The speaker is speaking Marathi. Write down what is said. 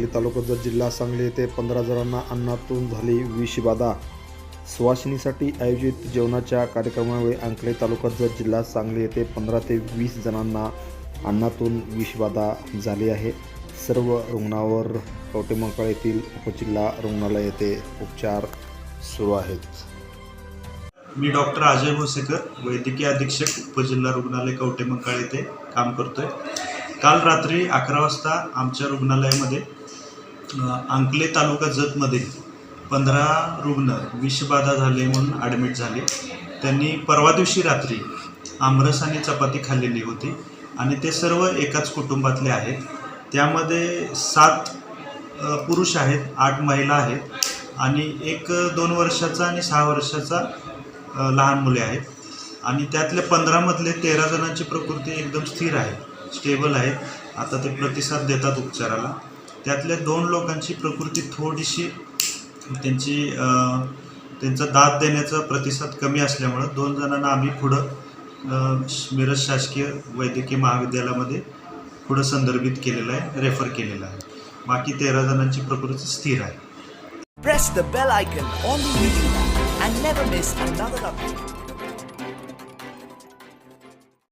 सांगली तालुका जिल्हा सांगली येथे पंधरा जणांना अन्नातून झाली विषबाधा. सुवासिनीसाठी आयोजित जेवणाच्या कार्यक्रमावेळी अंकले तालुक्याचा जिल्हा सांगली येथे पंधरा ते वीस जणांना अन्नातून विषबाधा झाली आहे. सर्व रुग्णावर कवटेमंकाळ येथील उपजिल्हा रुग्णालय येथे उपचार सुरू आहेत. मी डॉक्टर अजय भोसेकर वैद्यकीय अधीक्षक उपजिल्हा रुग्णालय कवटेमंकाळ येथे काम करतोय. काल रात्री अकरा वाजता आमच्या रुग्णालयामध्ये अंकले तालुका जतमध्ये पंधरा रुग्ण विषबाधा झाले म्हणून ॲडमिट झाले. त्यांनी परवा दिवशी रात्री आमरस आणि चपाती खाल्लेली होती आणि ते सर्व एकाच कुटुंबातले आहेत. त्यामध्ये सात पुरुष आहेत आठ महिला आहेत आणि एक दोन वर्षाचा आणि सहा वर्षाचा लहान मुले आहेत. आणि त्यातले पंधरामधले तेरा जणांची प्रकृती एकदम स्थिर आहे स्टेबल आहे आता ते प्रतिसाद देतात उपचाराला. त्यातल्या दोन लोकांची प्रकृती थोडीशी त्यांची त्यांचा दाद देण्याचा प्रतिसाद कमी असल्यामुळं दोन जणांना आम्ही पुढं मिरज शासकीय वैद्यकीय महाविद्यालयामध्ये पुढं संदर्भित केलेलं आहे रेफर केलेलं आहे बाकी तेरा जणांची प्रकृती स्थिर आहे Press the bell icon on the YouTube app and never miss another update.